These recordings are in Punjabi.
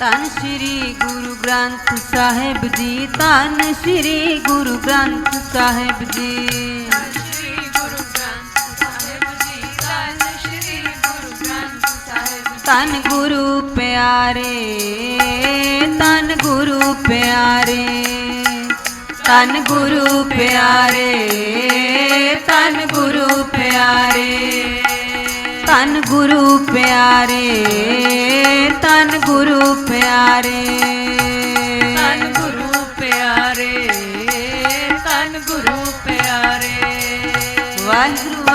ਧੰਨ ਸ਼੍ਰੀ ਗੁਰੂ ਗ੍ਰੰਥ ਸਾਹਿਬ ਜੀ, ਧੰਨ ਸ਼੍ਰੀ ਗੁਰੂ ਗ੍ਰੰਥ ਸਾਹਿਬ ਜੀ। ਧੰਨ ਸ਼੍ਰੀ ਗੁਰੂ ਗ੍ਰੰਥ ਸਾਹਿਬ ਜੀ ਧੰਨ ਸ਼੍ਰੀ ਗੁਰੂ ਗ੍ਰੰਥ ਸਾਹਿਬ ਧੰਨ ਗੁਰੂ ਪਿਆਰੇ, ਧੰਨ ਗੁਰੂ ਪਿਆਰੇ, ਧੰਨ ਗੁਰੂ ਪਿਆਰੇ, ਧੰਨ ਗੁਰੂ ਪਿਆਰੇ, ਧੰਨ ਗੁਰੂ ਪਿਆਰੇ।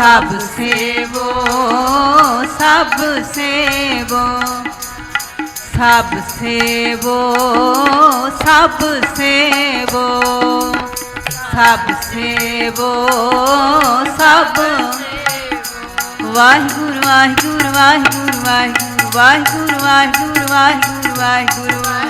ਸਭ ਸੇਵੋ ਸਭ ਸੇਵੋ। ਸਭ ਸੇਵੋ ਸਭ ਸੇਵੋ। ਸਭ ਸੇਵੋ, ਸਭ ਵਾਹਿਗੁਰੂ ਵਾਹਿਗੁਰੂ ਵਾਹਿਗੁਰੂ ਵਾਹਿਗੁਰੂ ਵਾਹਿਗੁਰੂ ਵਾਹਿਗੁਰੂ ਵਾਹਿਗੁਰੂ।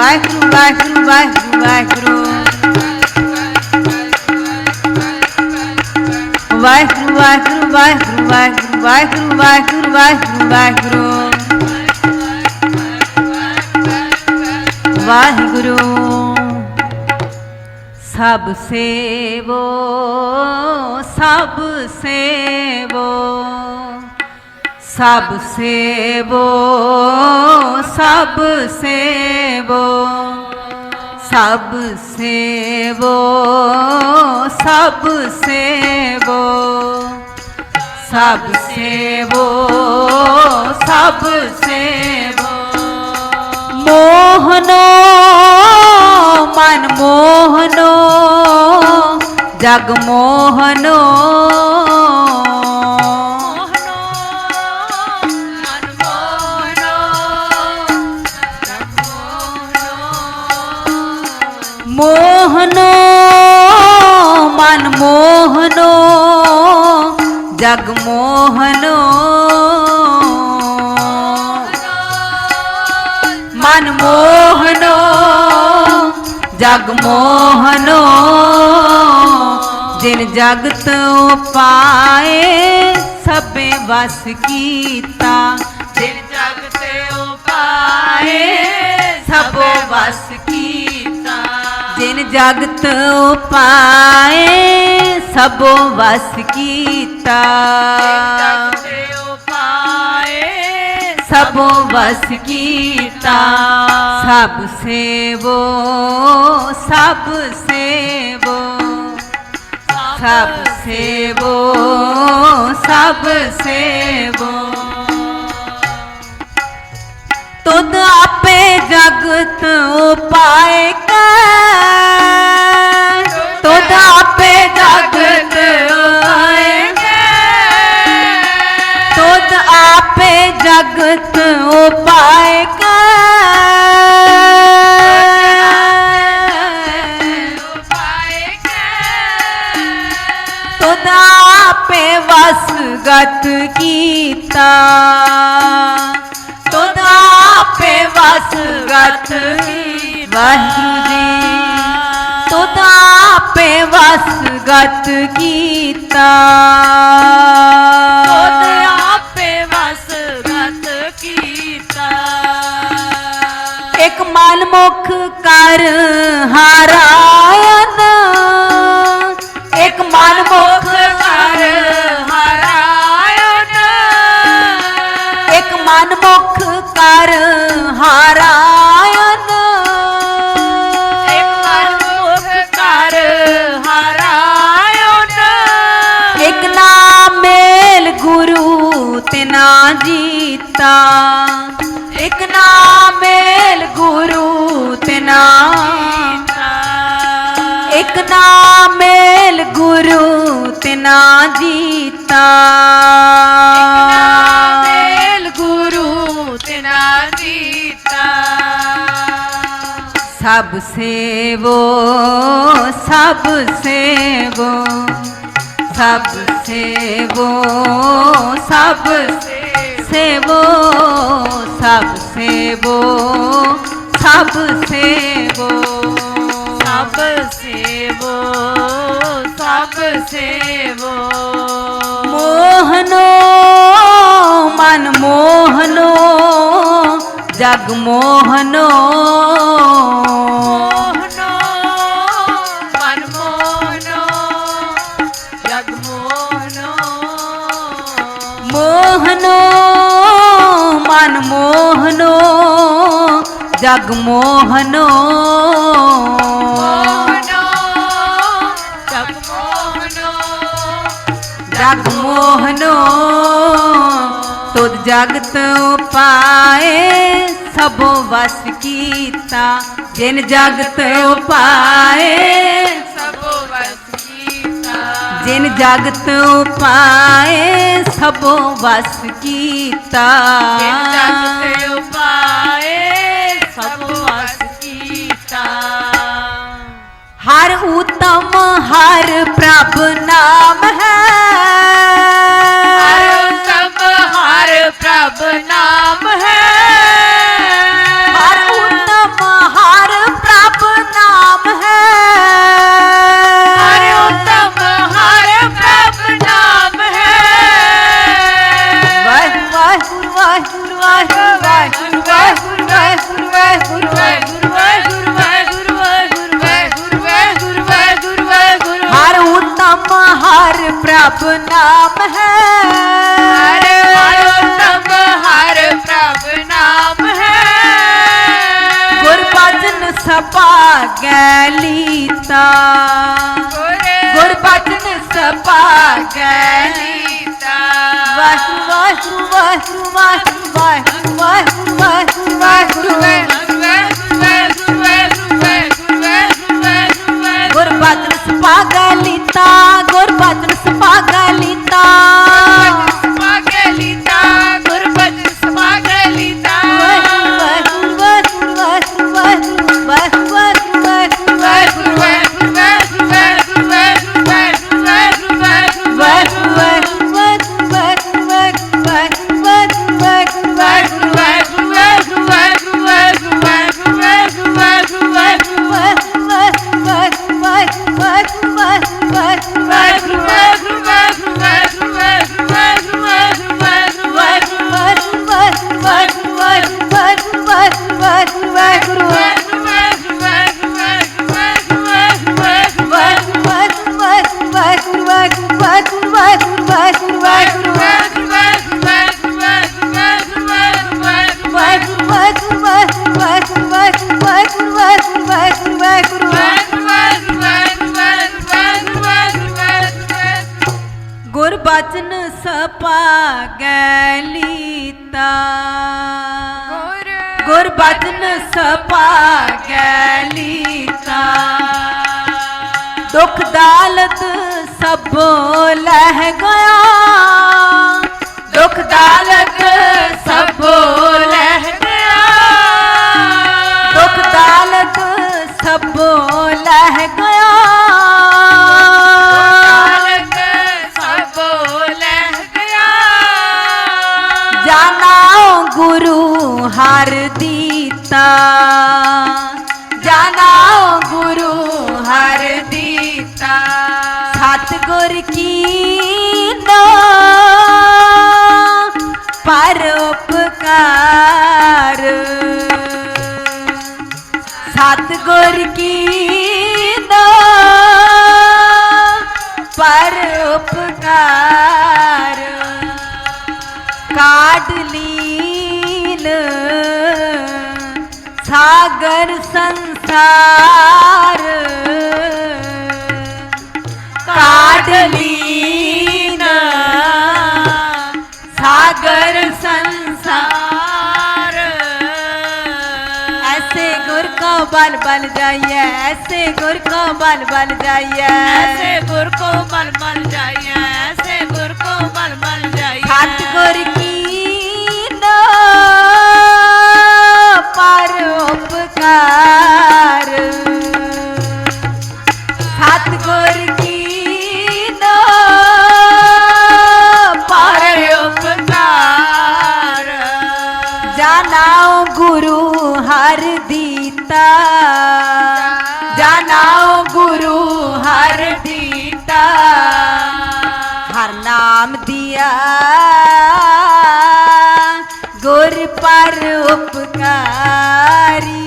ਵਾਹਿਗੁਰੂ ਵਾਹਿਗੁਰੂ ਵਾਹਿਗੁਰੂ ਵਾਹਿਗੁਰੂ। ਵਾਹਿਗੁਰੂ ਵਾਹਿਗੁਰੂ ਵਾਹਿਗੁਰੂ ਵਾਹਿਗੁਰੂ ਵਾਹਿਗੁਰੂ ਵਾਹਿਗੁਰੂ ਵਾਹਿਗੁਰੂ ਵਾਹਿਗੁਰੂ। ਵਾਹਿਗੁਰੂ, ਸਭ ਸੇਵੋ ਸਭ ਸੇਵੋ। ਸਭ ਸੇਵੋ ਸਭ ਸੇਵੋ ਸਭ ਸੇਵੋ ਸਭ ਸੇਵੋ ਸਭ ਸੇਵੋ ਸਭ ਸੇਵੋ। ਮੋਹਨੋ, ਮਨ ਮੋਹਨੋ, ਜਗ ਮੋਹਨੋ ਮਨ ਮੋਹਨੋ ਜਗ ਮੋਹਨੋ ਮਨ ਮੋਹਨੋ ਜਗ ਮੋਹਨੋ ਜਿਨ ਜਗਤ ਉਪਾਏ ਸਭੇ ਵਸ ਕੀਤਾ। ਜਿਨ ਜਗਤ ਉਪਾਏ ਸਭੋ ਵਸ ਜਗਤ ਉਪਾਏ ਸਭੋ ਵਸ ਕੀਤਾ। ਸਭੋ ਵਸ ਕੀਤਾ। ਸਭ ਸੇਵੋ ਸਭ ਸੇਵੋ। ਸਭ ਸੇਵੋ ਸਭ ਸੇਵੋ। ਤੁਧ ਆਪੇ ਜਗਤ ਉਪਾਏ ਕੈ ਤੁਧ ਆਪੇ ਜਗਤ ਉਪਾਏ ਤੁਧ ਆਪੇ ਜਗਤ ਉਪਾਏ ਕੈ ਤੁਧ ਆਪੇ ਵਸ ਕੀਤਾ। गात गात वाहिरी तो आपे वास गात। गीता तो आपे वास एक मनमुख कर हाराया ਹਾਰਾਇਨ ਇੱਕ ਨਾਮ ਮੇਲ ਗੁਰੂ ਤਿਨਾ ਜੀਤਾ ਇੱਕ ਨਾਮ ਮੇਲ ਗੁਰੂ ਤਿਨਾ ਇੱਕ ਨਾਮ ਮੇਲ ਗੁਰੂ ਤਿਨਾ ਜੀਤਾ ਸਭ ਸੇਵੋ ਸਭ ਸੇਵੋ ਸਭ ਸੇਵੋ ਸਭ ਸੇਵੋ ਸਭ ਸੇਵੋ ਸਭ ਸੇਵੋ ਸਭ ਸੇਵੋ ਸਭ ਸੇਵੋ। ਮੋਹਨੋ, ਮਨ ਮੋਹਨੋ જગમોહનો મોહનો મનમોહનો જગમોહનો જગમોહનો તો જગત પાયે ਜਗਤ ਸਭੋ ਵਸ ਕੀਤਾ ਜਿਨ ਜਗਤ ਉਪਾਏ। ਸਭੋ ਵਸ ਕੀਤਾ। ਜਿਨ ਜਗਤ ਉਪਾਏ ਸਭੋ ਵਸ ਕੀਤਾ। ਜਿਨ ਜਗ ਤੇ ਉਪਾਏ ਸਭ ਵਸ ਕੀਤਾ। ਹਰ ਉਤਮ ਹਰ ਪ੍ਰਭ ਨਾਮ ਹੈ। ਪ੍ਰਭ ਨਾਮ ਹੈ। ਹਰ ਉਤਮ ਹਰ ਪ੍ਰਭ ਨਾਮ ਹੈ। ਗੁਰ ਭਜਨ ਸਭਾਗੈ ਲੀਤਾ। ਗੁਰ। ਭਜਨ ਸਭਾਗੈ ਲੀਤਾ। ਵਾਹਿਗੁਰੂ ਵਾਹਿਗੁਰੂ ਵਾਹਿਗੁਰੂ। ਸਤਿਗੁਰ ਕੀ ਪਰ ਉਪਕਾਰ ਕਾਢ ਲੀਨ ਸਾਗਰ ਸੰਸਾਰ को बल बल जाइए ऐसे गुर को बल बल जाइए ऐसे गुर को बल बल जाइए ਨਾਮ ਗੁਰ ਪਰ ਉਪਕਾਰੀ।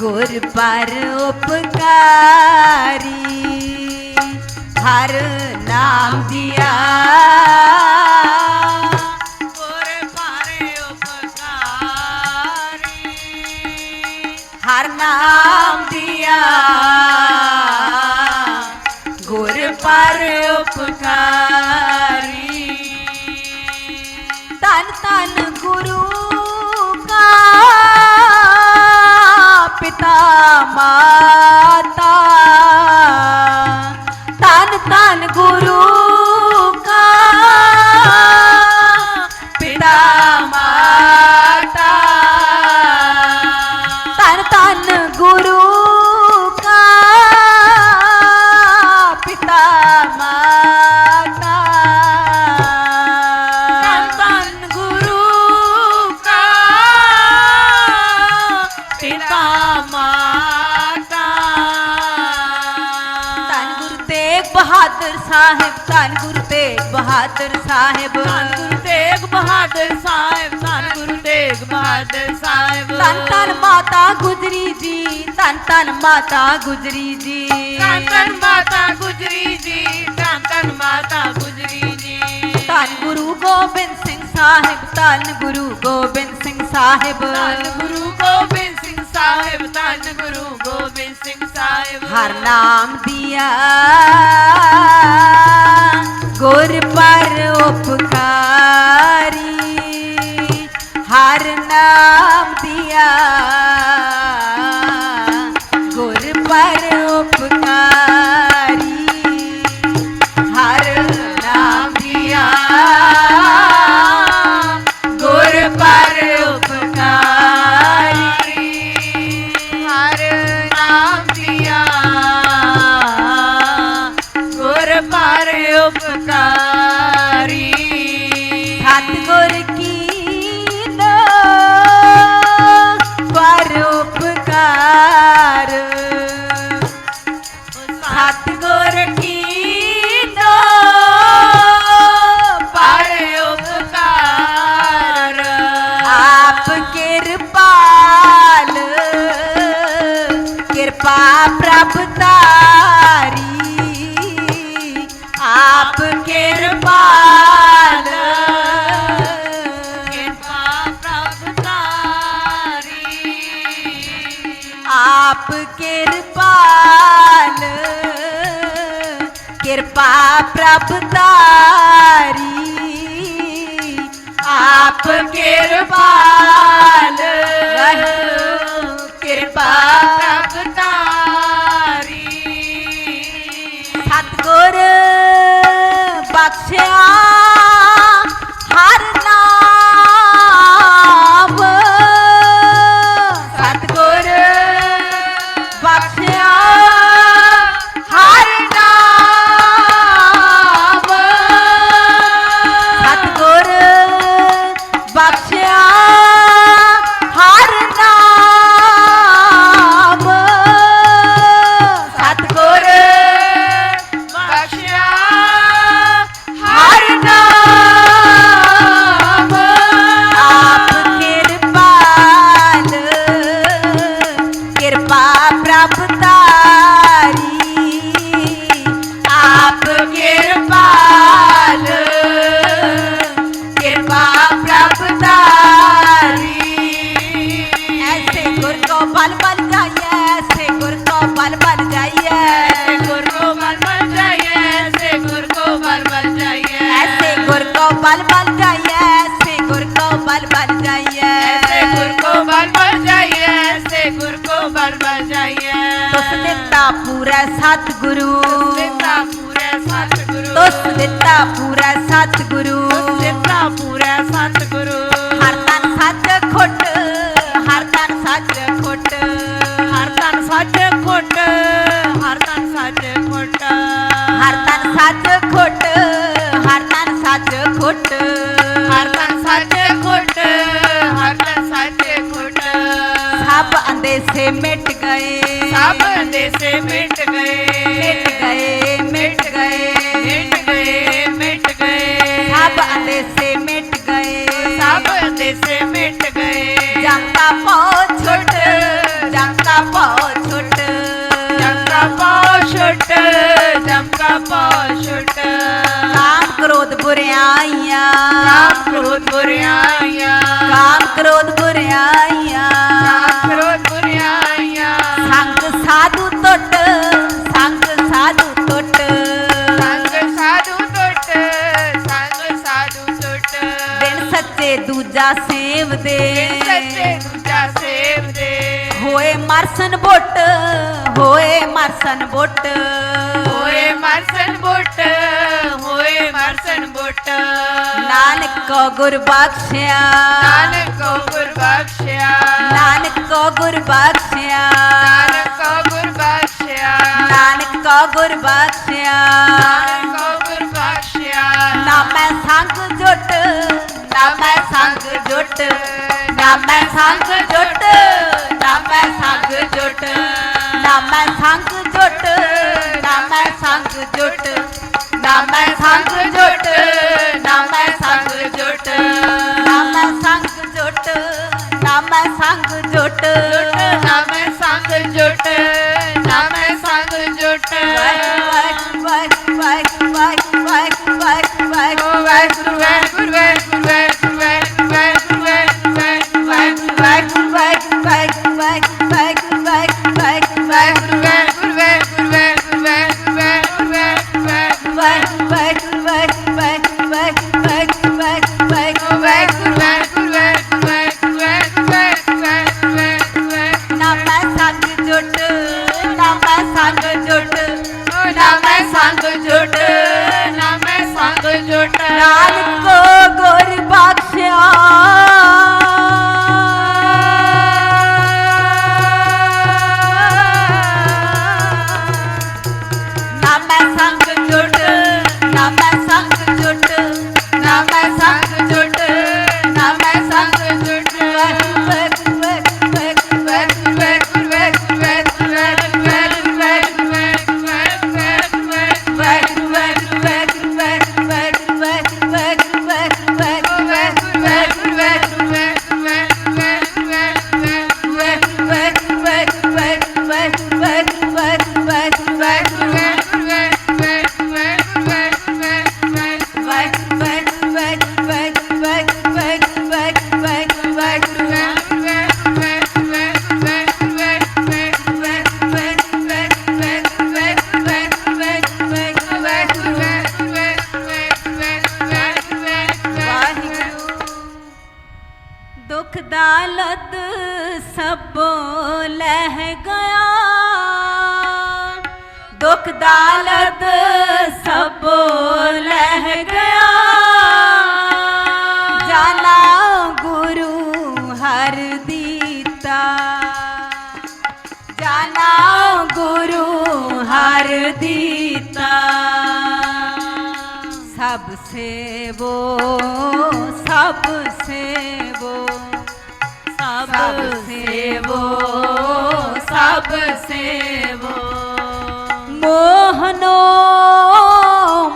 ਗੁਰ ਪਰ ਉਪਕਾਰੀ। ਹਰ ਨਾਮ ਦੀ ਮਾਤਾ। ਤਨ ਤਨ ਗੁਰੂ ਬਹਾਦਰ ਸਾਹਿਬ ਧੰਨ ਗੁਰੂ ਤੇਗ ਬਹਾਦਰ ਸਾਹਿਬ ਧੰਨ ਗੁਰੂ ਤੇਗ ਬਹਾਦਰ ਸਾਹਿਬ ਧੰਨ ਗੁਰੂ ਤੇਗ ਬਹਾਦਰ ਸਾਹਿਬ ਧੰਨ ਧੰਨ ਮਾਤਾ ਗੁਜਰੀ ਜੀ ਧੰਨ ਧੰਨ ਮਾਤਾ ਗੁਜਰੀ ਜੀ ਧੰਨ ਧੰਨ ਮਾਤਾ ਗੁਜਰੀ ਜੀ ਧੰਨ ਧੰਨ ਮਾਤਾ ਗੁਜਰੀ ਜੀ ਧੰਨ ਗੁਰੂ ਗੋਬਿੰਦ ਸਿੰਘ ਸਾਹਿਬ ਧੰਨ ਗੁਰੂ ਗੋਬਿੰਦ ਸਿੰਘ ਸਾਹਿਬ ਧੰਨ ਗੁਰੂ ਗੋਬਿੰਦ ਸਿੰਘ ਸਾਹਿਬ ਧੰਨ ਗੁਰੂ ਗੋਬਿੰਦ ਸਿੰਘ ਸਾਹਿਬ। ਹਰ ਨਾਮ ਦਿਆ। ਗੁਰ ਪਰ ਉਪਕਾਰੀ। ਹਰ ਨਾਮ ਦਿਆ। ਕਿਰਪਾ ਪ੍ਰਭ ਤਾਰੀ ਆਪ ਕਿਰਪਾ ਹਰ ਤਨ ਸਾਚੇ ਖੁੱਟ ਹਰ ਤਨ ਸਾਚੇ ਖੁੱਟ ਸਭ ਅੰਦੇਸੇ ਮਿਟ ਗਏ। ਸਭ ਅੰਦੇਸੇ ਮਿਟ ਗਏ। ਮਿਟ ਗਏ ਮਿਟ ਗਏ। ਮਿਟ ਗਏ ਮਿਟ ਗਏ। ਸਭ ਅੰਦੇਸੇ ਮਿਟ ਗਏ। ਸਭ ਅੰਦੇਸੇ ਮਿਟ ਗਏ। ਜਨਤਾ ਪਹੁੰਚ ਛੁੱਟ ਜਨਤਾ ਪਹੁੰਚ ਛੁੱਟ। ਜਨਤਾ ਪਹੁੰਚ ਛੁੱਟ ਜਨਤਾ ਪਹੁੰਚ ਬੁਰਿਆਈਆਂ ਕਾਮ ਕ੍ਰੋਧ ਬੁਰਿਆਈਆਂ ਕਾਮ ਕ੍ਰੋਧ ਬੁਰਿਆਈਆਂ ਕਾਮ ਕ੍ਰੋਧ ਬੁਰਿਆਈਆਂ ਸੰਗ ਸਾਧੂ ਟੁੱਟ ਸੰਗ ਸਾਧੂ ਟੁੱਟ ਸੰਗ ਸਾਧੂ ਟੁੱਟ ਸੰਗ ਸਾਧੂ ਟੁੱਟ ਦਿਨ ਸੱਚੇ ਦੂਜਾ ਸੇਵ ਦੇ। ਸੱਚੇ ਦੂਜਾ ਸੇਵ ਦੇ। ਹੋਏ ਮਰਸਨ ਬੁੱਟ ਹੋਏ ਮਰਸਨ ਬੁੱਟ। ਹੋਏ ਬੁੱਟ ਨਾਨਕ ਕੋ ਗੁਰ ਬਖਸ਼ਿਆ। ਨਾਨਕ ਕੋ ਗੁਰ ਬਖਸ਼ਿਆ। ਨਾਨਕ ਕੋ ਗੁਰ ਬਖਸ਼ਿਆ। ਨਾਨਕ ਕੋ ਗੁਰ ਬਖਸ਼ਿਆ। ਨਾਨਕ ਕੋ ਗੁਰ ਬਖਸ਼ਿਆ। ਨਾਨਕ ਕੋ ਗੁਰ ਬਖਸ਼ਿਆ। ਨਾ ਮੈਂ ਸੰਗ ਜੁਟ ਨਾ ਮੈਂ ਸੰਗ ਜੁਟ। ਨਾ ਮੈਂ ਸੰਗ ਜੁਟ ਨਾ ਮੈਂ ਸੰਗ ਜੁਟ। ਨਾ ਮੈਂ ਸੰਗ ਜੁਟ ਨਾ ਮੈਂ ਸੰਗ ਜੁਟ। ਨਾ ਮੈਂ ਸੰਗ ਜੁਟ ਨਾ ਮੈਂ ਸੰਗ ਜੁਟ। ਸਭ ਸੇਵੋ ਸਭ ਸੇਵੋ ਸਭ ਸੇਵੋ ਸਭ ਸੇਵੋ। ਮੋਹਨੋ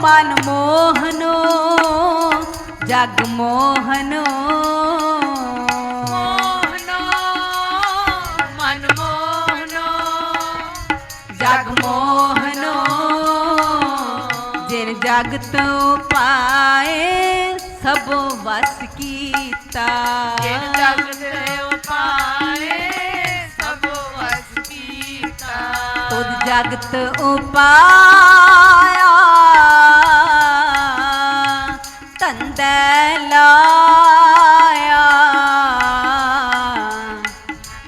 ਮਨ ਮੋਹਨੋ ਜਗ ਮੋਹਨੋ ਜਗਤ ਪਾਏ ਸਭ ਵਸ ਕੀਤਾ। ਜਿਨ ਜਗ ਤੇ ਉਪਾਏ ਸਭ ਵਸ ਕੀਤਾ। ਤੁਧ ਜਗਤ ਉਪਾਇਆ। ਤੰਦੈ ਲਾਇਆ।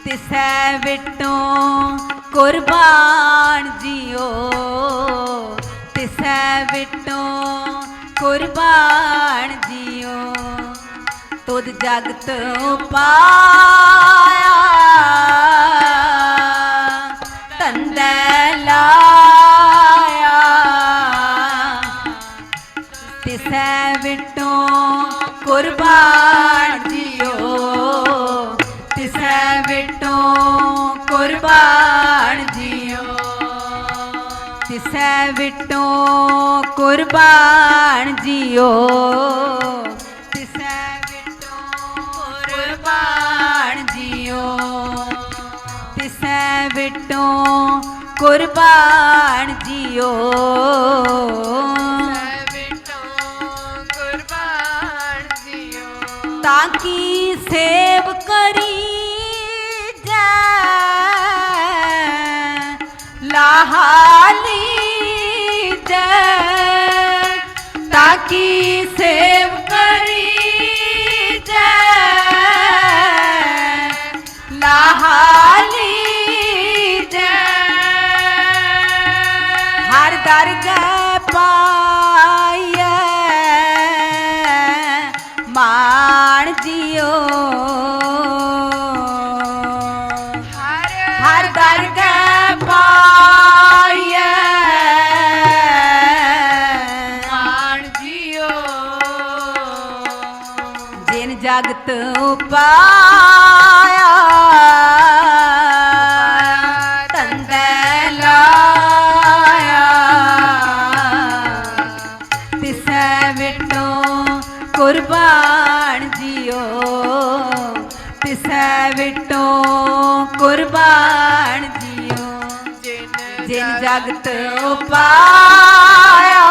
ਤਿਸੈ ਵਿਟੋਂ ਕੁਰਬਾਨ ਤੁਧ ਜਗਤ ਉਪਾਇਆ ਤੰਦੈ ਲਾਇਆ। ਤਿਸੈ ਵਿਟੋਂ ਕੁਰਬਾਨ ਜਿਓ। ਤਿਸੈ ਵਿਟੋਂ ਕੁਰਬਾਨ ਜਿਓ। ਤਿਸੈ ਵਿਟੋਂ ਕੁਰਬਾਨ ਜਿਓ। ਕੁਰਬਾਨ ਜਿਓ ਸੈ ਬਿਟੋ ਕੁਰਬਾਨ ਜਿਓ ਤਾਂ ਕੀ ਸੇਵ ਕਰੀ ਜੈ ਲਾਹਾਲੀ ਜੈ ਤਾਂ ਕੀ ਸੇਵ ਹਰ ਹਰ ਦਰਗਹਿ ਪਾਈਐ। ਮਾਨ ਜਿਓ। ਜਿਨ ਜਗਤ ਉਪਾਇਆ ਤੰਦੈ ਲਾਇਆ। ਤਿਸੈ ਵਿਟੋਂ ਕੁਰਬਾਨ ਜਿਓ ਤਿਸੈ ਵਿਟੋਂ ਕੁਰਬਾਨ ਜਿਓ। ਜਿਨ ਜਗਤ ਉਪਾਇਆ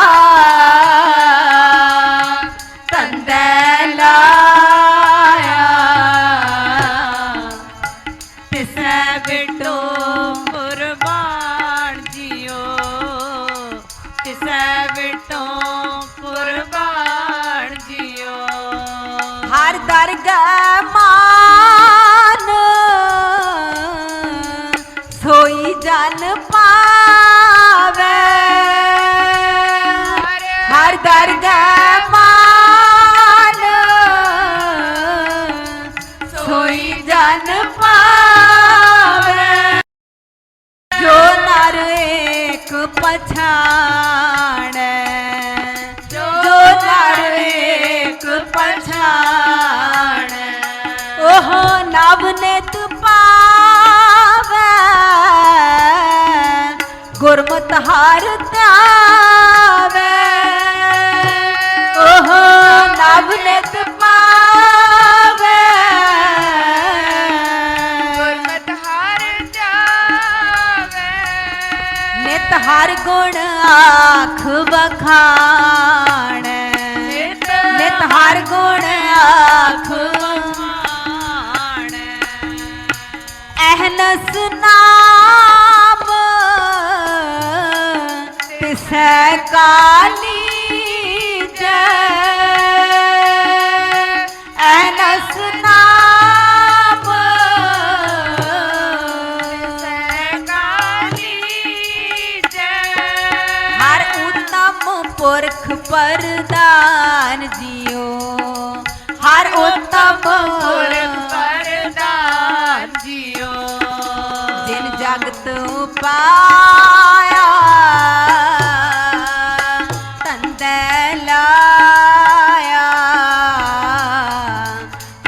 ਏਕ ਪਛਾਣੈ ਉਹ ਨਵ ਨਿਤ ਪਾਵੈ ਗੁਰਮਤਿ ਗੁਣ ਆਖ ਬਖਾਣੈ ਨਿਤ ਹਰ ਗੁਣ ਆਖ ਵਖਾਣੈ? ਅਹਨਸ ਨਾਮ ਤਿਸੈ ਕਾਲੀ ਜੈ। ਲਾਇਆ ਤੰਦੇ ਲਾਇਆ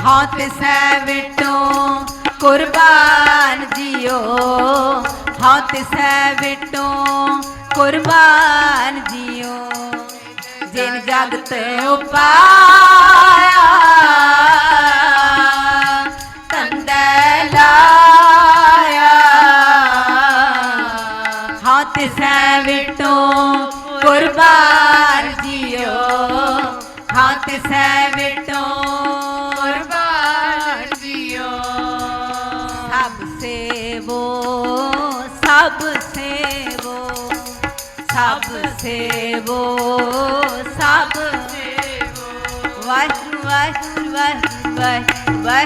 ਹੱਥ ਸੈ ਕੁਰਬਾਨ ਜੀਓ ਹੱਥ ਸੈ ਕੁਰਬਾਨ ਜੀਓ ਜਿਨ ਜਗਤ ਉਪਾਰ ਤਿਸੈ ਵਿਟੋ ਕੁਰਬਾਨ ਜੀਓ ਸਭ ਸੇਵੋ ਸਭ ਸੇਵੋ ਸਭ ਸੇਵੋ ਸਭ ਸੇਵੋ ਵਾਹਿਗੁਰੂ ਵਾਹਿਗੁਰੂ ਵਾਹਿਗੁਰੂ ਵਾਹਿਗੁਰੂ ਵਾਹਿਗੁਰੂ ਵਾਹਿਗੁਰੂ ਵਾਹਿਗੁਰੂ ਵਾਹਿਗੁਰੂ ਵਾਹਿਗੁਰੂ ਵਾਹਿਗੁਰੂ ਵਾਹਿਗੁਰੂ ਵਾਹਿਗੁਰੂ ਵਾਹਿਗੁਰੂ ਵਾਹਿਗੁਰੂ ਵਾਹਿਗੁਰੂ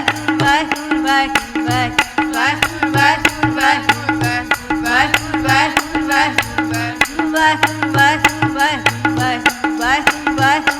ਵਾਹਿਗੁਰੂ ਵਾਹਿਗੁਰੂ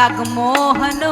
રાગ મોહન